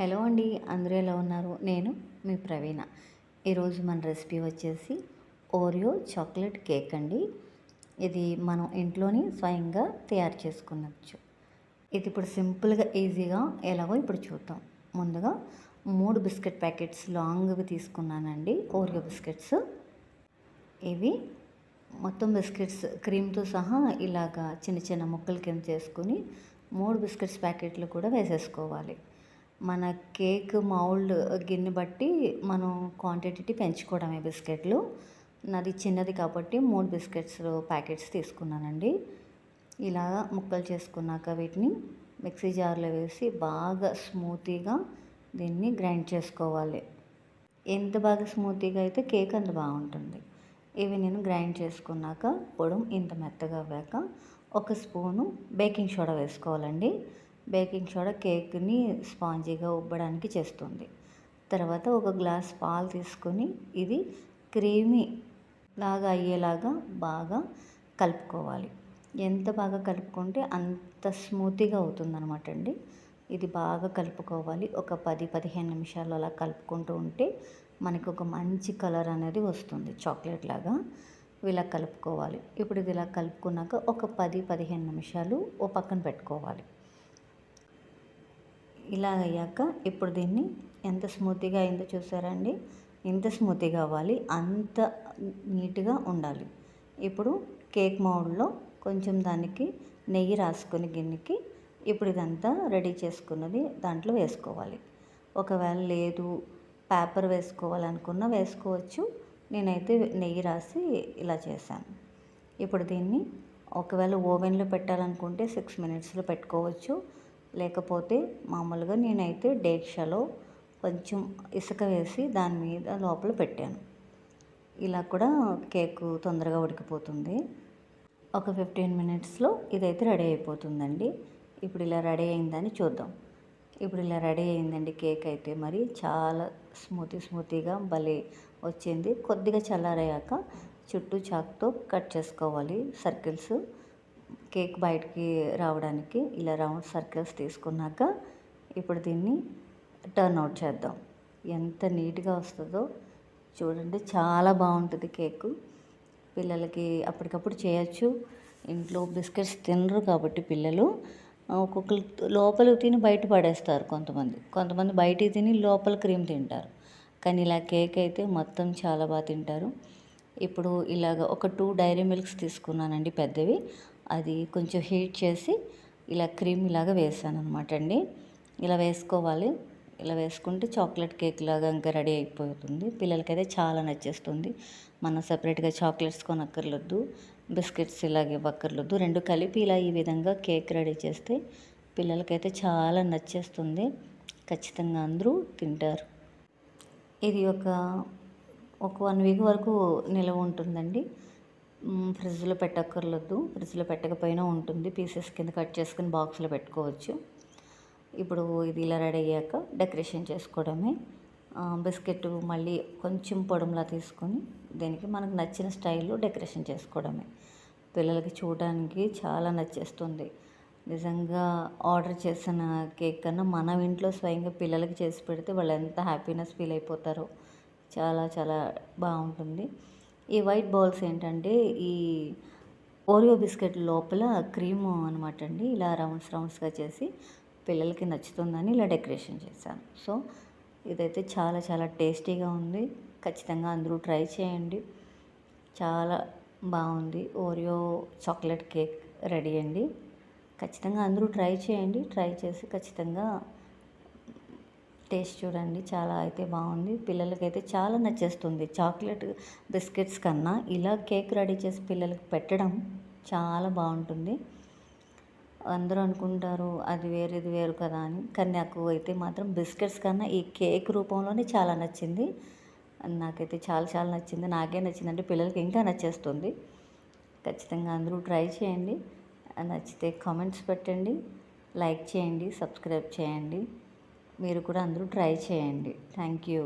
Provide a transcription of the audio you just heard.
Hello అండి అందరూ ఎలా ఉన్నారు? నేను మీ ప్రవీణ. ఈరోజు మన రెసిపీ వచ్చేసి ఓరియో చాక్లెట్ కేక్ అండి. ఇది మనం ఇంట్లోనే స్వయంగా తయారు చేసుకునవచ్చు ఇది ఇప్పుడు సింపుల్గా ఈజీగా ఎలాగో ఇప్పుడు చూద్దాం. ముందుగా మూడు బిస్కెట్ ప్యాకెట్స్ లాంగ్వి తీసుకున్నానండి ఓరియో బిస్కెట్స్. ఇవి మొత్తం బిస్కెట్స్ క్రీమ్తో సహా ఇలాగా చిన్న చిన్న ముక్కలు కింద చేసుకుని మూడు బిస్కెట్స్ ప్యాకెట్లు కూడా వేసేసుకోవాలి. మన కేక్ మౌల్డ్ గిన్నె బట్టి మనం క్వాంటిటీ పెంచుకోవడమే బిస్కెట్లు. నాది చిన్నది కాబట్టి మూడు బిస్కెట్స్ ప్యాకెట్స్ తీసుకున్నానండి. ఇలా ముక్కలు చేసుకున్నాక వీటిని మిక్సీ జార్లో వేసి బాగా స్మూతీగా దీన్ని గ్రైండ్ చేసుకోవాలి. ఎంత బాగా స్మూతీగా అయితే కేక్ అంత బాగుంటుంది. ఇవి నేను గ్రైండ్ చేసుకున్నాక పొడం ఇంత మెత్తగా అవ్వాక ఒక స్పూను బేకింగ్ సోడా వేసుకోవాలండి. బేకింగ్ సోడా కేక్ని స్పాంజీగా ఉబ్బడానికి చేస్తుంది. తర్వాత ఒక గ్లాస్ పాలు తీసుకొని ఇది క్రీమీ లాగా అయ్యేలాగా బాగా కలుపుకోవాలి. ఎంత బాగా కలుపుకుంటే అంత స్మూతీగా అవుతుందన్నమాట అండి. ఇది బాగా కలుపుకోవాలి. ఒక పది పదిహేను నిమిషాలు అలా కలుపుకుంటూ ఉంటే మనకు ఒక మంచి కలర్ అనేది వస్తుంది. చాక్లెట్ లాగా ఇలా కలుపుకోవాలి. ఇప్పుడు ఇది ఇలా కలుపుకున్నాక ఒక పది పదిహేను నిమిషాలు ఓ పక్కన పెట్టుకోవాలి. ఇలా అయ్యాక ఇప్పుడు దీన్ని ఎంత స్మూత్గా అయిందో చూసారండి. ఎంత స్మూత్గా అవ్వాలి. అంత నీట్గా ఉండాలి. ఇప్పుడు కేక్ మౌడ్లో కొంచెం దానికి నెయ్యి రాసుకుని గిన్నెకి ఇప్పుడు ఇదంతా రెడీ చేసుకున్నది దాంట్లో వేసుకోవాలి. ఒకవేళ లేదు పేపర్ వేసుకోవాలనుకున్నా వేసుకోవచ్చు. నేనైతే నెయ్యి రాసి ఇలా చేశాను. ఇప్పుడు దీన్ని ఒకవేళ ఓవెన్లో పెట్టాలనుకుంటే సిక్స్ మినిట్స్లో పెట్టుకోవచ్చు. లేకపోతే మామూలుగా నేనైతే డేక్షలో కొంచెం ఇసుక వేసి దాని మీద లోపల పెట్టాను. ఇలా కూడా కేక్ తొందరగా ఉడికిపోతుంది. ఒక ఫిఫ్టీన్ మినిట్స్లో ఇదైతే రెడీ అయిపోతుందండి. ఇప్పుడు ఇలా రెడీ అయిందని చూద్దాం. ఇప్పుడు ఇలా రెడీ అయిందండి కేక్ అయితే మరి చాలా స్మూతీ స్మూతీగా భలే వచ్చింది. కొద్దిగా చల్లారయ్యాక చుట్టూ చాక్తో కట్ చేసుకోవాలి సర్కిల్స్. కేక్ బయటికి రావడానికి ఇలా రౌండ్ సర్కిల్స్ తీసుకున్నాక ఇప్పుడు దీన్ని టర్న్ అవుట్ చేద్దాం. ఎంత నీట్గా వస్తుందో చూడండి చాలా బాగుంటుంది కేకు. పిల్లలకి అప్పటికప్పుడు చేయొచ్చు. ఇంట్లో బిస్కెట్స్ తినరు కాబట్టి పిల్లలు ఒక్కొక్కరు లోపల తిని బయట పడేస్తారు కొంతమంది. కొంతమంది బయట తిని లోపల క్రీమ్ తింటారు. కానీ ఇలా కేక్ అయితే మొత్తం చాలా బాగా తింటారు. ఇప్పుడు ఇలాగ ఒక టూ డైరీ మిల్క్స్ తీసుకున్నానండి పెద్దవి. అది కొంచెం హీట్ చేసి ఇలా క్రీమ్ ఇలాగ వేసాను అనమాట అండి. ఇలా వేసుకోవాలి. ఇలా వేసుకుంటే చాక్లెట్ కేక్ లాగా ఇంకా రెడీ అయిపోతుంది. పిల్లలకైతే చాలా నచ్చేస్తుంది. మనం సపరేట్గా చాక్లెట్స్ కొనక్కర్లొద్దు బిస్కెట్స్ ఇలాగ ఇవ్వక్కర్లేదు రెండు కలిపి ఇలా ఈ విధంగా కేక్ రెడీ చేస్తే పిల్లలకైతే చాలా నచ్చేస్తుంది. ఖచ్చితంగా అందరూ తింటారు. ఇది ఒక ఒక వన్ వీక్ వరకు నిలవ ఉంటుందండి. ఫ్రిడ్జ్లో పెట్టక్కర్లేదు ఫ్రిడ్జ్లో పెట్టకపోయినా ఉంటుంది. పీసెస్ కింద కట్ చేసుకుని బాక్స్లో పెట్టుకోవచ్చు. ఇప్పుడు ఇది ఇలా రెడీ అయ్యాక డెకరేషన్ చేసుకోవడమే. బిస్కెట్ మళ్ళీ కొంచెం పొడంలా తీసుకొని దీనికి మనకు నచ్చిన స్టైల్లో డెకరేషన్ చేసుకోవడమే. పిల్లలకి చూడడానికి చాలా నచ్చేస్తుంది. నిజంగా ఆర్డర్ చేసిన కేక్ కన్నా మనం ఇంట్లో స్వయంగా పిల్లలకి చేసి పెడితే వాళ్ళు ఎంత హ్యాపీనెస్ ఫీల్ అయిపోతారో. చాలా చాలా బాగుంటుంది. ఈ వైట్ బాల్స్ ఏంటంటే ఈ ఓరియో బిస్కెట్ లోపల క్రీమ్ అనమాట అండి. ఇలా రౌండ్స్ రౌండ్స్గా చేసి పిల్లలకి నచ్చుతుందని ఇలా డెకరేషన్ చేశాను. సో ఇదైతే చాలా చాలా టేస్టీగా ఉంది. ఖచ్చితంగా అందరూ ట్రై చేయండి. చాలా బాగుంది. ఓరియో చాక్లెట్ కేక్ రెడీ అండి. ఖచ్చితంగా అందరూ ట్రై చేయండి. ట్రై చేసి ఖచ్చితంగా టేస్ట్ చూడండి చాలా అయితే బాగుంది. పిల్లలకైతే చాలా నచ్చేస్తుంది. చాక్లెట్ బిస్కెట్స్ కన్నా ఇలా కేక్ రెడీ చేసి పిల్లలకి పెట్టడం చాలా బాగుంటుంది. అందరూ అనుకుంటారు అది వేరు ఇది వేరు కదా అని. కానీ నాకు అయితే మాత్రం బిస్కెట్స్ కన్నా ఈ కేక్ రూపంలోనే చాలా నచ్చింది. నాకైతే చాలా చాలా నచ్చింది. నాకే నచ్చిందంటే పిల్లలకి ఇంకా నచ్చేస్తుంది. ఖచ్చితంగా అందరూ ట్రై చేయండి. నచ్చితే కామెంట్స్ పెట్టండి లైక్ చేయండి సబ్స్క్రైబ్ చేయండి. మీరు కూడా అందరూ ట్రై చేయండి. Thank you.